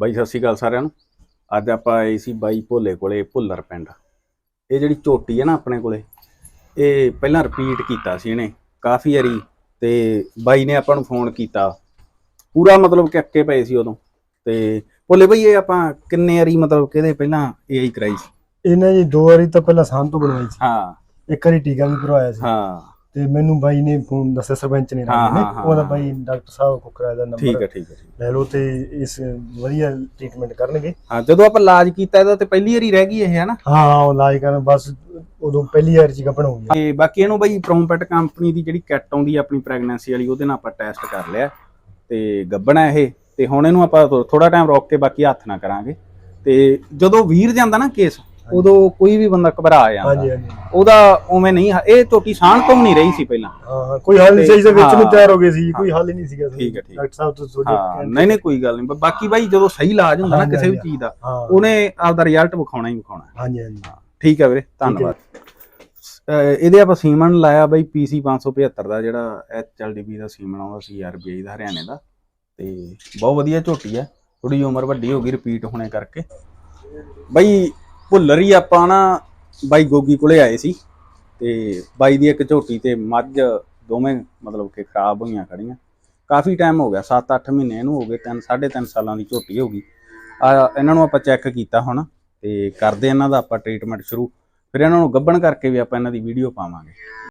ਬਾਈ ਸਤਿ ਸ਼੍ਰੀ ਅਕਾਲ ਸਾਰਿਆਂ ਨੂੰ। ਅੱਜ ਆਪਾਂ ਆਏ ਸੀ ਬਾਈ ਭੋਲੇ ਕੋਲੇ ਭੁੱਲਰ ਪਿੰਡ। ਇਹ ਜਿਹੜੀ ਝੋਟੀ ਹੈ ਨਾ ਆਪਣੇ ਕੋਲੇ ਇਹ ਪਹਿਲਾਂ ਰਿਪੀਟ ਕੀਤਾ ਸੀ ਇਹਨੇ ਕਾਫੀ ਵਾਰੀ ਤੇ ਬਾਈ ਨੇ ਆਪਾਂ ਨੂੰ ਫੋਨ ਕੀਤਾ। ਪੂਰਾ ਮਤਲਬ ਕਿ ਅੱਕੇ ਪਏ ਸੀ ਉਦੋਂ। ਤੇ ਭੋਲੇ ਬਈ ਇਹ ਆਪਾਂ ਕਿੰਨੇ ਵਾਰੀ ਮਤਲਬ ਕਿਹਦੇ ਪਹਿਲਾਂ ਏਆਈ ਕਰਾਈ ਸੀ? ਇਹਨੇ ਜੀ ਦੋ ਵਾਰੀ ਤਾਂ ਪਹਿਲਾਂ ਸਾਂਭ ਤੋਂ ਬਣਵਾਈ ਸੀ। ਹਾਂ। ਇੱਕ ਵਾਰੀ ਟੀਕਾ ਵੀ ਕਰਵਾਇਆ ਸੀ। ਹਾਂ। ਤੇ ਮੈਨੂੰ ਬਾਈ ਨੇ ਫੋਨ ਦੱਸਿਆ ਸਰਪੰਚ ਨੇ ਹਾਂ, ਹਾਂ, ਹਾਂ, ਉਹਦਾ ਹਾਂ। ਬਾਈ ਡਾਕਟਰ ਸਾਹਿਬ ਕੁਕਰਾ ਦਾ ਠੀਕ ਨੰਬਰ ਹੈ ਠੀਕ ਹੈ ਠੀਕ ਹੈ। ਲੈ ਲਓ ਤੇ ਇਸ ਵਧੀਆ ਟ੍ਰੀਟਮੈਂਟ ਕਰਨਗੇ। ਹਾਂ ਜਦੋਂ ਆਪਾਂ ਇਲਾਜ ਕੀਤਾ ਇਹਦਾ ਤੇ ਪਹਿਲੀ ਵਾਰੀ ਰਹਿ ਗਈ ਇਹ ਹੈ ਨਾ? ਹਾਂ ਉਹ ਇਲਾਜ ਕਰਨ ਬਸ ਉਦੋਂ ਪਹਿਲੀ ਵਾਰ ਚ ਗੱਭਣ ਹੋ ਗਿਆ ਤੇ ਬਾਕੀ ਇਹਨੂੰ ਬਈ ਪ੍ਰੋਮਪੈਟ ਕੰਪਨੀ ਦੀ ਜਿਹੜੀ ਕਿੱਟ ਆਉਂਦੀ ਆ ਆਪਣੀ ਪ੍ਰੈਗਨੈਂਸੀ ਵਾਲੀ ਉਹਦੇ ਨਾਲ ਆਪਾਂ ਟੈਸਟ ਕਰ ਲਿਆ। ਤੇ ਗੱਬਣਾ ਇਹ ਤੇ ਹੁਣ ਇਹਨੂੰ ਆਪਾਂ ਥੋੜਾ ਟਾਈਮ ਰੋਕ ਕੇ ਬਾਕੀ ਹੱਥ ਨਾ ਕਰਾਂਗੇ। ਤੇ ਜਦੋਂ ਵੀਰ ਜਾਂਦਾ ਨਾ ਕੇਸ ਉਦੋਂ ਕੋਈ ਵੀ ਬੰਦਾ ਘਬਰਾ ਜਾਂਦਾ। ਹਾਂਜੀ ਹਾਂਜੀ। ਉਹਦਾ ਉਵੇਂ ਨਹੀਂ ਹ- ਇਹ ਝੋਟੀ ਸਾਣ ਤੋਂ ਵੀ ਨਹੀਂ ਰਹੀ ਸੀ ਪਹਿਲਾਂ। ਹਾਂ ਹਾਂ ਕੋਈ ਹੱਲ ਨਹੀਂ ਸੀ ਵਿੱਚ ਨੂੰ ਹਾਂ। ਤਿਆਰ ਹੋ ਗਏ ਸੀ ਕੋਈ ਹੱਲ ਹੀ ਨਹੀਂ ਸੀਗਾ ਠੀਕ ਹੈ, ਠੀਕ ਹੈ। ਡਾਕਟਰ ਸਾਹਿਬ ਤੋਂ ਹਾਂ ਤੁਹਾਡੇ ਨਹੀਂ ਨਹੀਂ ਕੋਈ ਗੱਲ ਨਹੀਂ। ਬ- ਬਾਕੀ ਬਾਈ ਜਦੋਂ ਸਹੀ ਇਲਾਜ ਹੁੰਦਾ ਨਾ ਹਾਂਜੀ, ਕਿਸੇ ਵੀ ਹਾਂਜੀ। ਚੀਜ਼ ਦਾ ਹਾਂ। ਉਹਨੇ ਆਪਦਾ ਰਿਜ਼ਲਟ ਵਿਖਾਉਣਾ ਹੀ ਵਿਖਾਉਣਾ। ਹਾਂਜੀ ਹਾਂਜੀ। ਠੀਕ ਹੈ ਵੀਰੇ ਧੰਨਵਾਦ। ਅਹ ਇਹਦੇ ਆਪਾਂ ਸੀਮਨ ਲਾਇਆ ਬਈ PC 575 ਦਾ ਜਿਹੜਾ HLDB ਦਾ ਸੀਮਨ ਆਉਂਦਾ ਸੀ RBI ਦਾ ਹਰਿਆਣੇ ਦਾ। ਤੇ ਬਹੁਤ ਵਧੀਆ ਝੋਟੀ ਹੈ ਥੋੜੀ ਉਮਰ ਵੱਡੀ ਹੋ ਗਈ ਰਿਪੀਟ ਹੋਣੇ ਕਰਕੇ। ਬਈ ਭੁੱਲਰ ਹੀ ਆਪਾਂ ਨਾ ਬਾਈ ਗੋਗੀ ਕੋਲੇ ਆਏ ਸੀ ਤੇ ਬਾਈ ਦੀ ਇੱਕ ਝੋਟੀ ਤੇ ਮੱਝ ਦੋਵੇਂ ਮਤਲਬ ਕਿ ਖਰਾਬ ਹੋਈਆਂ ਖੜੀਆਂ। ਕਾਫੀ ਟਾਈਮ ਹੋ ਗਿਆ 7-8 ਮਹੀਨੇ ਇਹਨੂੰ ਹੋ ਗਏ 3 3.5 ਸਾਲਾਂ ਦੀ ਝੋਟੀ ਹੋ ਗਈ। ਆ, ਇਹਨਾਂ ਨੂੰ ਆਪਾਂ ਚੈੱਕ ਕੀਤਾ ਹੁਣ ਤੇ ਕਰਦੇ ਇਹਨਾਂ ਦਾ ਆਪਾਂ ਟ੍ਰੀਟਮੈਂਟ ਸ਼ੁਰੂ। ਫਿਰ ਇਹਨਾਂ ਨੂੰ ਗੱਭਣ ਕਰਕੇ ਵੀ ਆਪਾਂ ਇਹਨਾਂ ਦੀ ਵੀਡੀਓ ਪਾਵਾਂਗੇ।